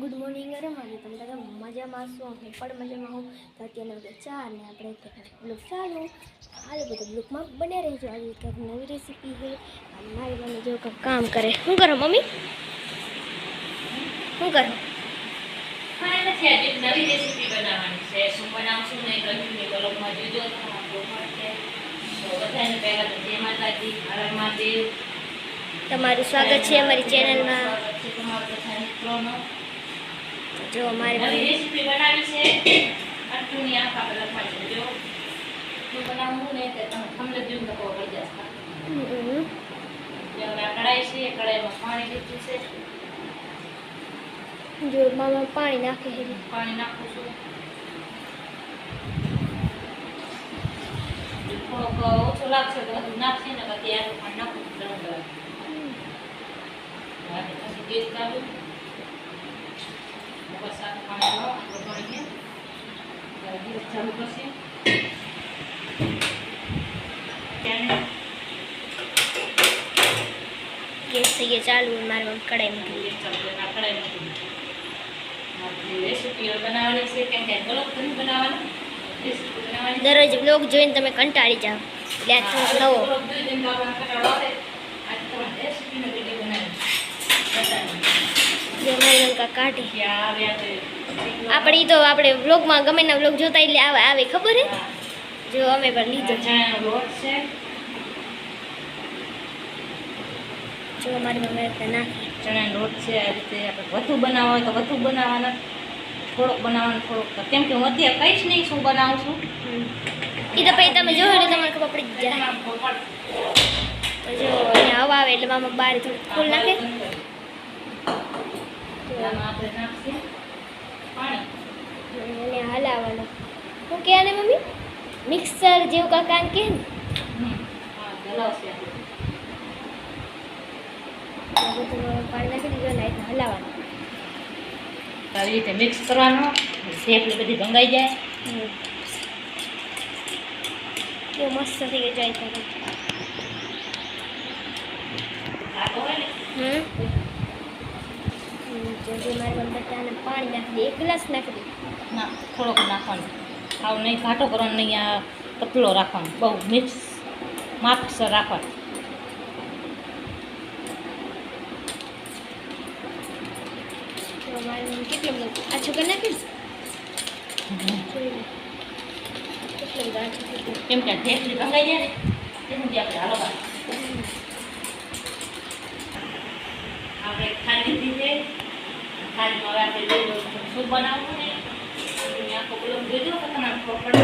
Good morning રમાજી તમે બધા મજામાં છો હું પણ મજામાં હું તો અત્યારે વાગે ચાર ને આપણે બ્લોગ ચાલુ હાલ બધું બ્લોગમાં બને રહેજો. આજે કંઈક નવી રેસીપી છે. અને મારી મમ્મી જો કંઈક કામ કરે. શું કરો મમ્મી? શું કરો? નવી રેસીપી બનાવવાની છે. શું બનાવશું ને કન્ટિન્યુ બ્લોગમાં જોજો તમારા બ્લોગમાં છે તો બધાને પહેલા તો જય માતાજી હર હર મહાદેવ. તમારું સ્વાગત છે અમારી ચેનલમાં તમારા જો મારી નવી મમ્મી રેસીપી બનાવી છે. અટુની આખા પર લખવા છે. જો શું બનાવું ને તે તમે તમને જેવું તો કહો પડી જશે. જે હવે છે કઢાઈમાં પાણી લીધું છે. જો મામા પાણી નાખે છે પાણી નાખું છું. થોડોક ઓછો લાગશે તો બધું નાખશે ને પછી આટલું પણ નાખું પછી ગેસ ચાલુ. બસ આટલું પાણી લો આટલું પાણી છે હવે ગેસ ચાલુ કરશે ત્યારે ગેસ થઈ ગયા ચાલુ અને મારી મમ્મી કડાઈ મૂકી ગેસ ચાલુ કરીને આ કઢાઈ મૂકી દીધી. આપણી રેસીપીઓ બનાવવાની છે કેમ કે બ્લોગ નથી બનાવવાનો રેસીપી બનાવવાની દરરોજ બ્લોગ જોઈને તમે કંટાળી જાઓ એટલે આજ થોડોક નવો કાંઈ કાઢે. આપણે તો આપણે વ્લોગમાં ગમે ના વ્લોગ જોતા એટલે આવે આવે ખબર હે? જો અમે પણ લીધો છે. જો અમારી મમ્મી નાખી. ચણાનો લોટ છે આ રીતે આપણે વધુ બનાવવા હોય તો વધુ બનાવવાના. થોડોક બનાવવાનો થોડોક કેમ કે હું અત્યારે કહીશ નહીં શું બનાવું છું. એ તો પછી તમે જોયું એટલે તમારે ખબર પડી જાય. જો અહીંયા હવા આવે એટલે મામા બાર થોડું ફૂલ નાખે. આમાં આપણે નાખીએ પાણી. અને હલાવવાનું. શું કહે આને મમ્મી? મિક્સર જેવું કાંઈ કામ કે. હા હલાવશે પાણી નાખી દીધું હલાવવાનું. આવી રીતે મિક્સ કરવાનો શેપલી બધી ભંગાઈ જાય. કેવું મસ્ત થઈ ગયું જાય હમ. મારી પાણી નાખી દે એક ગ્લાસ નાખી દે ના થોડોક નાખવાનો. આવ નહીં ઘાટો કરવાનો નહીં આ પતલો રાખવાનો. બહુ મિક્સ માપસર રાખવાનો. કેટલું બધું આછું કરી નાખીશ કેમ કે ઢેફલી ભંગાઈ જાય ને તેથી આપણે ખાલી લીધી હવે આપણે લઈ લો શું બનાવવું ને આખો બ્લોગ જોજો તમને ખબર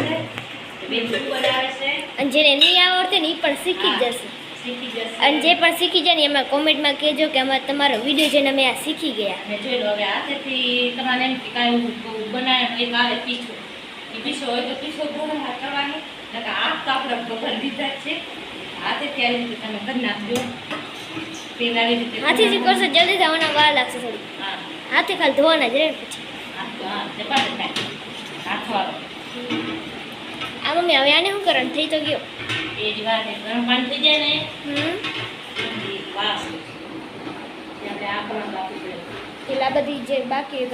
શું બનાવે છે? અને જેને નહીં આવડતે ને એ પણ શીખી જ જશે. શીખી જશે. અને જે પણ શીખી જાય ને એમાં કોમેન્ટમાં કહેજો કે અમારે તમારો વીડિયો જેને અમે આ શીખી ગયા. અને જોઈ લો હવે હાથેથી તમારે એમ કાંઈ બનાવે એક આવે પીછો. એ પીછો હોય તો પીછો ઘણો હાથ કરવાનો. નકર હાથ તો આપણે ભગવાન દીધા છે. હાથેથી આવી તમે કરી નાખજો. તેલ રીતે હાથે જે કરશો જલ્દી થવાના વાર લાગશે થોડી હાથે ખાલી ધોવાના જ રે પછી. આ મમ્મી હવે આને શું કરવાનું? થઈ તો ગયો. એ જ વાત ગરમ પાણી થઈ જાય ને ત્યારે આ બધી જે બાકી એ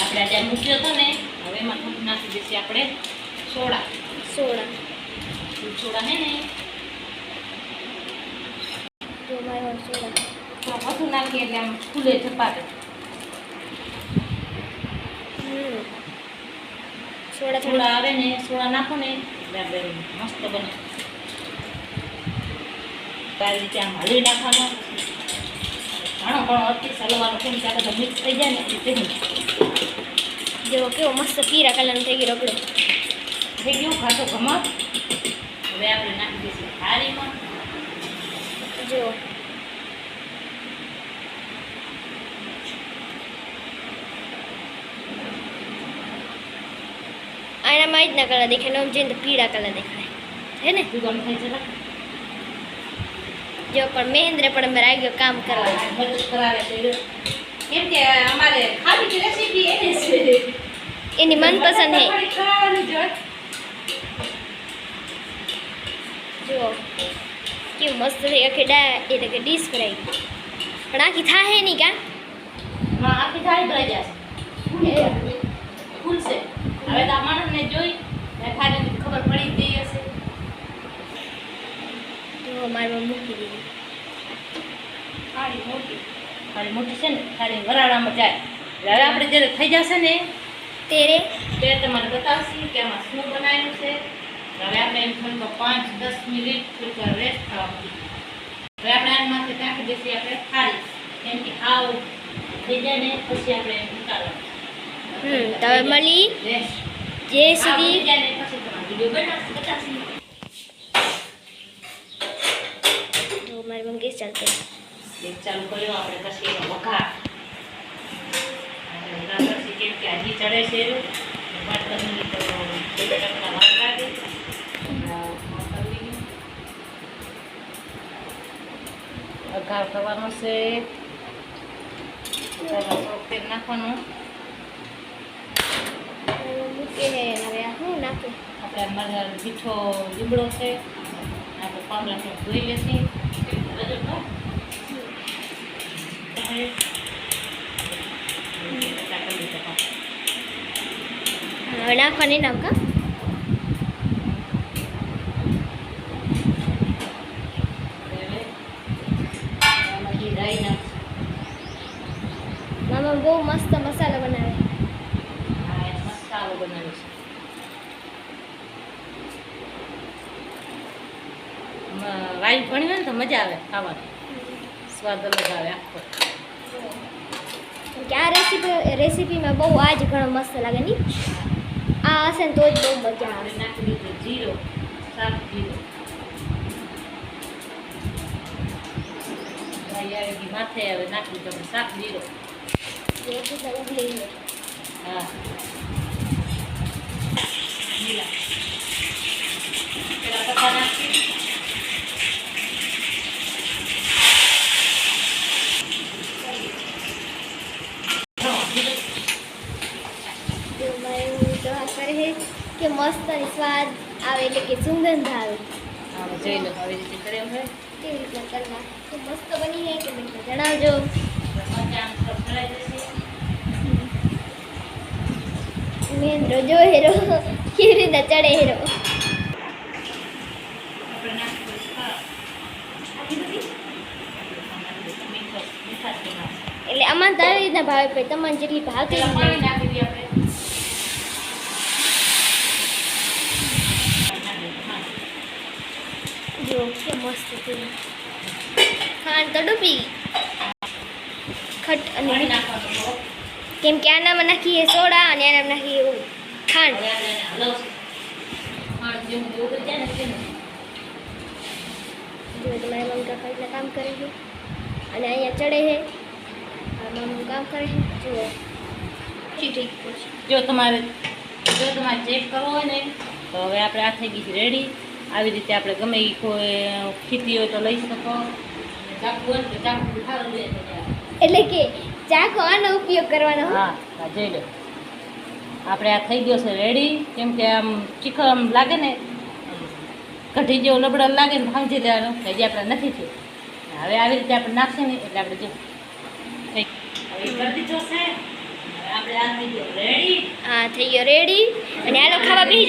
આપણે આજે મૂક્યો હતો ને હવે એમાં થોડું નાખી દઈશું આપણે સોડા. સોડા. સોડા હે ને મારે સોડા. તો વધુ નાખીએ એટલે આમ ફૂલે ચપાટે સોડા થોડા આવે ને સોડા નાખો ને એટલે આપણે મસ્ત બને. આ રીતે આમ હળવી નાખવાનો. ઘણો ઘણો અતિ સલવાનો કેમ કે આ બધા મિક્સ થઈ જાય ને એટલે જેવો કેવો મસ્ત પીરા કલરનો થઈ ગયો રગડો. થઈ ગયો ખાસો ઘમર હવે આપણે નાખી દઈશું થાળીમાં. જો આનામાં જ ના કલર દેખાય નોમ જઈને તો પીળા કલર દેખાય હે ને દુકાન થઈ જરા જો પણ મહેન્દ્ર પણ અમે રાગ્યો કામ કરવા મદદ કરાવે છે કેમ કે અમારે ખાલી રેસીપી એને છે એની મનપસંદ હે તમારી ખાવાની જ હોય. જો કેવું મસ્ત થઈ આખી ડા એટલે કે ડીશ ભરાઈ પણ આખી થાહે નહીં કા માં આખી થાળી ભરાઈ જશે ખુલશે હવે તો આ માણસને જોઈ ને ખાલી ખબર પડી ગઈ હશે. તો મારી મૂકી દીધી. મોટી. ખાલી મોટી છે ને ખાલી વરાળામાં જાય. એટલે હવે આપણે જ્યારે થઈ જશે ને તેરે તે તમારે બતાવશે કે આમાં શું બનાવ્યું છે. હવે આપણે એમ થોડીક પાંચ દસ મિનિટ થોડીક રેસ્ટ થવા હવે આપણે આમાંથી માથે નાખી દઈશું આપણે થાળી કેમ કે હાવ થઈ જાય ને પછી આપણે નીકાળવાનું હમ તો મળી જાય ને પછી તમારે વીડિયો બનાવશે બતાવશે તો મારી મમ્મી ગેસ ચાલશે એક ચાલુ કર્યો આપણે પછી એનો વઘાર આપણે વઘાર કરશું કેમ કે હજી ચડે છે એનું. પાંચ દસ મિનિટ તો બે ટકા વાર લાગે વઘાર કરવાનો છે પહેલા થોડુંક તેલ નાખવાનું મૂકે હે હવે આ શું નાખે આપણે મારા મીઠો લીમડો છે. આપણે પાંદડા ધોઈ લેશે. નાખવાની નામ કા મામા બહુ મસ્ત મસાલો બનાવે મસાલો બનાવે છે આમાં રાઈ ભણી હોય ને તો મજા આવે ખાવાની. સ્વાદ અલગ આવે આખો. કે આ રેસીપી રેસીપીમાં બહુ આ જ ઘણો મસ્ત લાગે નહીં આ હશે ને તો જ બહુ મજા આવે. નાખી દીધું જીરો સાફ જીરો. માથે હવે નાખી તમે સાફ જીરો. હા. લીલા. પેલા પપ્પા નાખી તો મારે એવું દવા કે મસ્ત અને સ્વાદ આવે એટલે કે સુગંધ આવે. જોઈ લો આવી રીતે કર્યો હોય. કેવી રીતના કરવા તો મસ્ત બની જાય કે મને જણાવજો. મરચાં જો હેરો કેવી રીતના ચડે હેરો. એટલે આમાં તારી રીતના ભાવે પડે તમને જેટલી ભાવતી પેલા હોય પાણી નાખી દઈએ આપણે જો કે મસ્ત છે. ખાંડ તો ડૂબી ખટ અને. કેમ કે આનામાં નાખીએ સોડા અને આનામાં નાખીએ એવું. ખાંડ. તમારા મમ્મી કાકા એટલે કામ કરે છે. અને અહીંયા ચડે છે. મમ્મી કામ કરે છે. જુઓ. જો તમારે જો તમારે ચેક કરવો હોય ને, તો હવે આપણે આ થઈ ગઈ રેડી આવી રીતે આપણે ગમે એ કોઈ ખેતી હોય તો લઈ શકો. એટલે કે ચાકો આનો ઉપયોગ કરવાનો? હા જોઈ લો. આપણે આ થઈ ગયો છે રેડી કેમ કે આમ ચીખો આમ લાગે ને કઢી જેવો લબડા લાગે ને ભાંગી લેવાનું કે હજી આપણે નથી થયું. હવે આવી રીતે આપણે નાખશે ને એટલે આપણે જો થઈ ગયો રેડી હા થઈ ગયો રેડી અને આલો ખાવા બેસી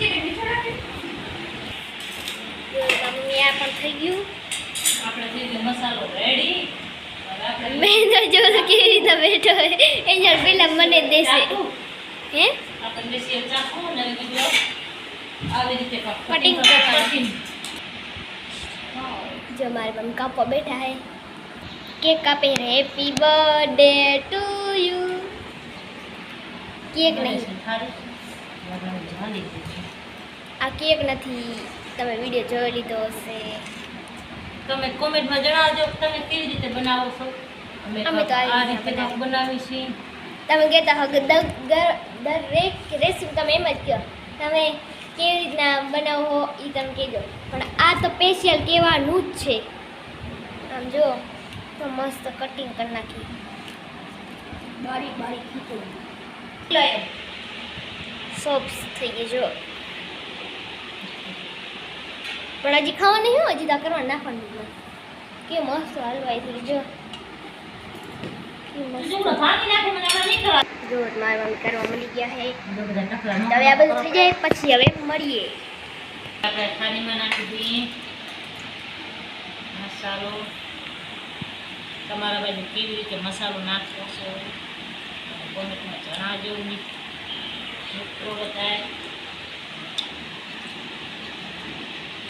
જાય. જો. મમ્મી આ પણ થઈ ગયું આપણે થઈ ગયો મસાલો રેડી હવે આપણે મેં તો જો તો કેવી રીતે બેઠો હોય એના પેલા મને જ દેશે ચાકુ. હે આપણને સેવ ચાખો ને હવે બીજો આવી રીતે Cutting કટિંગ કરવાનું. કટિંગ જો મારે મમ્મી કાપવા બેઠા હે કેક કાપે happy birthday to you cake નહીં આ કેક નથી તમે વીડિયો જોઈ લીધો હશે. તમે કોમેન્ટમાં જણાવજો તમે કેવી રીતે બનાવો છો. અમે તો આ રીતે બનાવી છીએ. તમે કહેતા હો દરેક રેસીપી તમે એમ જ કહો. તમે કેવી રીતના બનાવો એ તમે કહેજો. પણ આ તો સ્પેશિયલ કહેવાનું જ છે. આમ જો તો મસ્ત કટિંગ કરી નાખી. બારીક બારીક સોપ્સ થઈ ગઈ જો પણ હજી ખાવા નહીં હોય હજી તો કરવા નાખવાનું કે મસ્ત હલવાઈ થઈ જો. જો મારા મમ્મી કરવા મળી ગયા હે હવે આ બધું થઈ જાય પછી હવે મળીએ. આપણે થાળીમાં નાખી દઈએ. મસાલો. તમારા બાજુ કેવી રીતે મસાલો નાખવો છો કોમેન્ટમાં જણાવજો. મિત્રો બધાય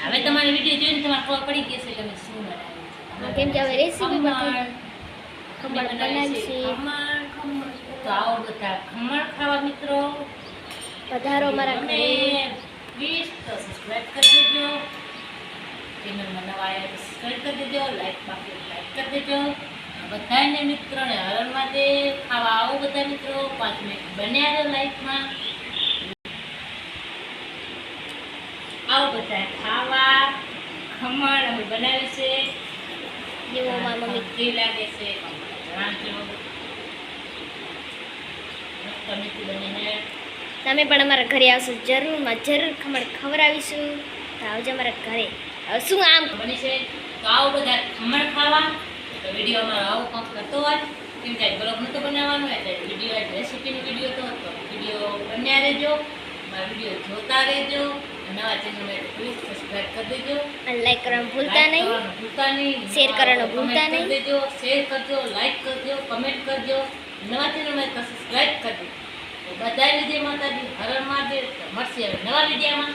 હવે તમારે વીડિયો જોઈને તમારે ખબર પડી ગઈ છે કે અમે શું બનાવ્યું છે કેમ કે હવે રેસીપી બતાવી. ખમણ ખમણ બનાવી છે ખમણ ખમણ. તો આવો બધા ખમણ ખાવા મિત્રો. પધારો મારા ઘરે. પ્લીઝ તો સબસ્ક્રાઇબ કરી દેજો. ચેનલમાં નવા આવ્યા સબસ્ક્રાઇબ કરી દેજો. લાઈક બાકી લાઈક કરી દેજો. બધાને મિત્રોને હરણ માટે ખાવા આવો બધા મિત્રો. પાંચ મિનિટ બન્યા રહો લાઈફમાં આવો બધા ખાવા ખમણ અમે બનાવ્યું છે જેવો મારા મમ્મી કેવી લાગે છે. તમે પણ અમારા ઘરે આવશો જરૂરમાં જરૂર ખમણ ખવડાવીશું. તો આવજો અમારા ઘરે. શું આમ બની છે? તો આવો બધા ખમણ ખાવા. તો વીડિયો અમારો આવો કંઈક કરતો હોય. કેમ કે બ્લોગ નતો બનાવવાનો એટલે વીડિયો રેસીપીનો વીડિયો તો હતો. વીડિયો બન્યા રહેજો. મારા વીડિયો જોતા રહેજો. નવા ચેનલમાં પ્લીઝ સબસ્ક્રાઇબ કરી દેજો. અને લાઈક કરવાનું ભૂલતા નહીં. ભૂલતા નહીં. શેર કરવાનું ભૂલતા નહીં. દેજો. શેર કરજો લાઈક કરજો કમેન્ટ કરજો. નવા ચેનલમાં તો સબસ્ક્રાઇબ કરજો બધાય બધાને જય માતાજી હરણ મહાદેવ મળશે નવા વિડીયોમાં